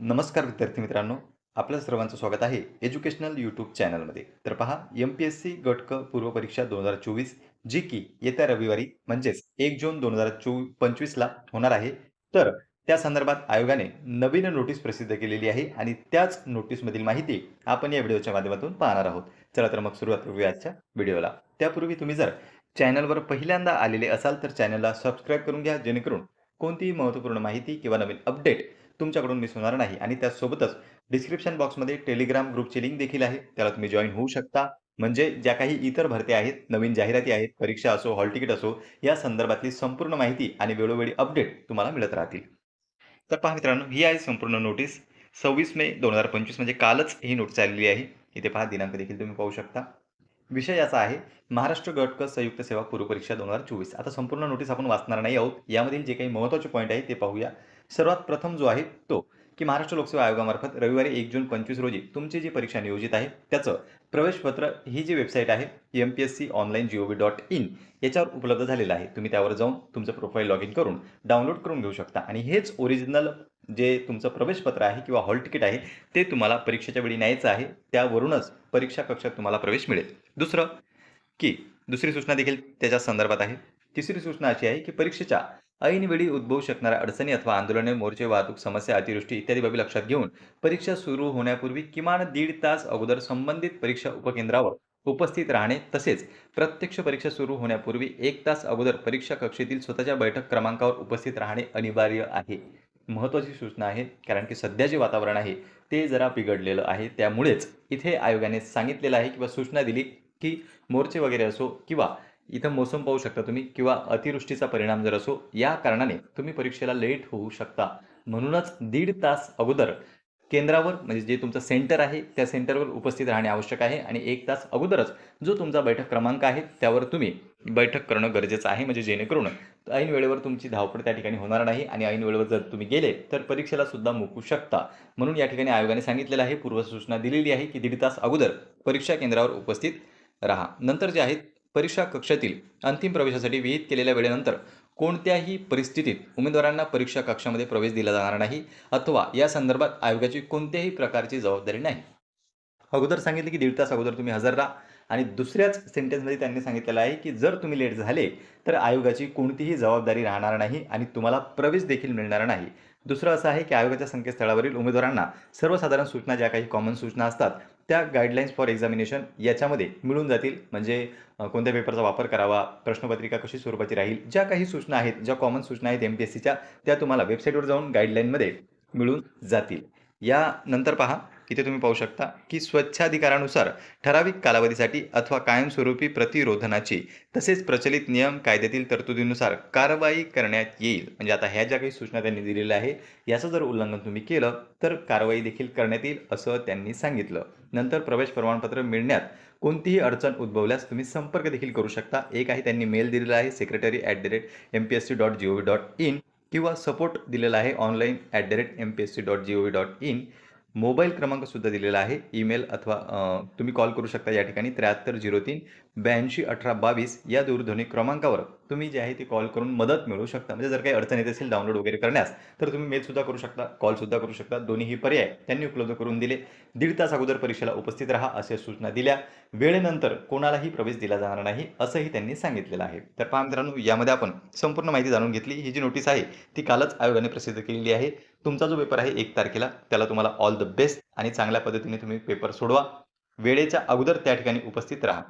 नमस्कार विद्यार्थी मित्रांनो आपल्या सर्वांचं स्वागत आहे एज्युकेशनल यूट्यूब चॅनलमध्ये. तर पहा एम पी एस सी गटक पूर्व परीक्षा दोन हजार चोवीस जी की येत्या रविवारी म्हणजेच एक जून दोन हजार चो पंचवीसला होणार आहे. तर त्या संदर्भात आयोगाने नवीन नोटीस प्रसिद्ध केलेली आहे आणि त्याच नोटीसमधील माहिती आपण या व्हिडिओच्या माध्यमातून पाहणार आहोत. चला तर मग सुरुवात करूया आजच्या व्हिडिओला. त्यापूर्वी तुम्ही जर चॅनलवर पहिल्यांदा आलेले असाल तर चॅनलला सबस्क्राईब करून घ्या जेणेकरून कोणतीही महत्त्वपूर्ण माहिती किंवा नवीन अपडेट तुमच्याकडून मिस होणार नाही. आणि त्यासोबतच डिस्क्रिप्शन बॉक्समध्ये टेलिग्राम ग्रुपची लिंक देखील आहे. त्याला तुम्ही जॉईन होऊ शकता. म्हणजे ज्या काही इतर भरत्या आहेत नवीन जाहिराती आहेत परीक्षा असो हॉल तिकीट असो या संदर्भातली संपूर्ण माहिती आणि वेळोवेळी अपडेट तुम्हाला मिळत राहतील. तर पहा मित्रांनो ही आहे संपूर्ण नोटीस सव्वीस मे दोन हजार पंचवीस म्हणजे कालच ही नोटीस आलेली आहे. इथे पहा दिनांक देखील तुम्ही पाहू शकता. विषय याचा आहे महाराष्ट्र गट संयुक्त सेवा पूर्व परीक्षा दोन हजार चोवीस. आता संपूर्ण नोटीस आपण वाचणार नाही आहोत. यामधील जे काही महत्त्वाचे पॉईंट आहे ते पाहूया. सर्वात प्रथम जो आहे तो की महाराष्ट्र लोकसेवा आयोगामार्फत रविवारी एक जून पंचवीस रोजी तुमची जी परीक्षा नियोजित आहे त्याचं प्रवेशपत्र ही जी वेबसाईट आहे M P S C online G O V dot in याच्यावर उपलब्ध झालेलं आहे. तुम्ही त्यावर जाऊन तुमचं प्रोफाईल लॉग इन करून डाउनलोड करून घेऊ शकता. आणि हेच ओरिजिनल जे तुमचं प्रवेशपत्र आहे किंवा हॉल तिकीट आहे ते तुम्हाला परीक्षेच्या वेळी न्यायचं आहे. त्यावरूनच परीक्षा कक्षात तुम्हाला प्रवेश मिळेल. दुसरं की दुसरी सूचना देखील त्याच्या संदर्भात आहे. तिसरी सूचना अशी आहे की परीक्षेच्या ऐनवेळी उद्भवू शकणाऱ्या अडचणी अथवा आंदोलने मोर्चे वाहतूक समस्या अतिवृष्टी इत्यादी बाबी लक्षात घेऊन परीक्षा सुरू होण्यापूर्वी किमान दीड तास अगोदर संबंधित परीक्षा उपकेंद्रावर उपस्थित राहणे तसेच प्रत्यक्ष परीक्षा सुरू होण्यापूर्वी एक तास अगोदर परीक्षा कक्षेतील स्वतःच्या बैठक क्रमांकावर उपस्थित राहणे अनिवार्य आहे. महत्त्वाची सूचना आहे कारण की सध्या जे वातावरण आहे ते जरा बिघडलेलं आहे. त्यामुळेच इथे आयोगाने सांगितलेलं आहे किंवा सूचना दिली की मोर्चे वगैरे असो किंवा इथं मोसम पाहू शकता तुम्ही किंवा अतिवृष्टीचा परिणाम जर असो या कारणाने तुम्ही परीक्षेला लेट होऊ शकता. म्हणूनच दीड तास अगोदर केंद्रावर म्हणजे जे तुमचं सेंटर आहे त्या सेंटरवर उपस्थित राहणे आवश्यक आहे. आणि एक तास अगोदरच जो तुमचा बैठक क्रमांक आहे त्यावर तुम्ही बैठक करणं गरजेचं आहे. म्हणजे जेणेकरून ऐन वेळेवर तुमची धावपळ त्या ठिकाणी होणार नाही. आणि ऐन वेळेवर जर तुम्ही गेले तर परीक्षेला सुद्धा मुकू शकता. म्हणून या ठिकाणी आयोगाने सांगितलेलं आहे पूर्वसूचना दिलेली आहे की दीड तास अगोदर परीक्षा केंद्रावर उपस्थित राहा. नंतर जे आहेत परीक्षा कक्षातील अंतिम प्रवेशासाठी विहित केलेल्या वेळेनंतर कोणत्याही परिस्थितीत उमेदवारांना परीक्षा कक्षामध्ये प्रवेश दिला जाणार नाही अथवा या संदर्भात आयोगाची कोणत्याही प्रकारची जबाबदारी नाही. अगोदर सांगितले की दीड तास अगोदर तुम्ही हजर राहा आणि दुसऱ्याच सेंटेन्समध्ये त्यांनी सांगितलेलं आहे की जर तुम्ही लेट झाले तर आयोगाची कोणतीही जबाबदारी राहणार नाही आणि तुम्हाला प्रवेश देखील मिळणार नाही. दुसरं असं आहे की आयोगाच्या संकेतस्थळावरील उमेदवारांना सर्वसाधारण सूचना ज्या काही कॉमन सूचना असतात त्या गाईडलाईन्स फॉर एक्झामिनेशन याच्यामध्ये मिळून जातील. म्हणजे कोणत्या पेपरचा वापर करावा प्रश्नपत्रिका कशी स्वरूपाची राहील ज्या काही सूचना आहेत ज्या कॉमन सूचना आहेत एम पी एस सीच्या त्या तुम्हाला वेबसाईटवर जाऊन गाईडलाईनमध्ये मिळून जातील. यानंतर पहा इथे तुम्ही पाहू शकता की स्वच्छाधिकारानुसार ठराविक कालावधीसाठी अथवा कायमस्वरूपी प्रतिरोधनाची तसेच प्रचलित नियम कायद्यातील तरतुदीनुसार कारवाई करण्यात येईल. म्हणजे आता ह्या ज्या काही सूचना त्यांनी दिलेल्या आहे याचं जर उल्लंघन तुम्ही केलं तर कारवाई देखील करण्यात येईल असं त्यांनी सांगितलं. नंतर प्रवेश प्रमाणपत्र मिळण्यात कोणतीही अडचण उद्भवल्यास तुम्ही संपर्क देखील करू शकता. एक आहे त्यांनी मेल दिलेला आहे secretary at the rate M P S C dot G O V dot in किंवा सपोर्ट दिलेला आहे online at the rate M P S C dot G O V dot in mobile क्रमांकसुद्धा दिलेला आहे email अथवा तुम्ही call करू शकता या ठिकाणी त्र्याहत्तर झिरो तीन ब्याऐंशी अठरा बावीस या दूरध्वनी क्रमांकावर. तुम्ही जे आहे ती कॉल करून मदत मिळवू शकता. म्हणजे जर काही अडचण येत असेल डाउनलोड वगैरे करण्यास तर तुम्ही मेलसुद्धा करू शकता कॉलसुद्धा करू शकता. दोन्हीही पर्याय त्यांनी उपलब्ध करून दिले. दीड तास अगोदर परीक्षेला उपस्थित राहा अशा सूचना दिल्या. वेळेनंतर कोणालाही प्रवेश दिला जाणार नाही असंही त्यांनी सांगितलेलं आहे. तर पहा मित्रांनो यामध्ये आपण संपूर्ण माहिती जाणून घेतली. ही जी नोटीस आहे ती कालच आयोगाने प्रसिद्ध केलेली आहे. तुमचा जो पेपर आहे एक तारखेला त्याला तुम्हाला ऑल द बेस्ट आणि चांगल्या पद्धतीने तुम्ही पेपर सोडवा. वेळेच्या अगोदर त्या ठिकाणी उपस्थित राहा.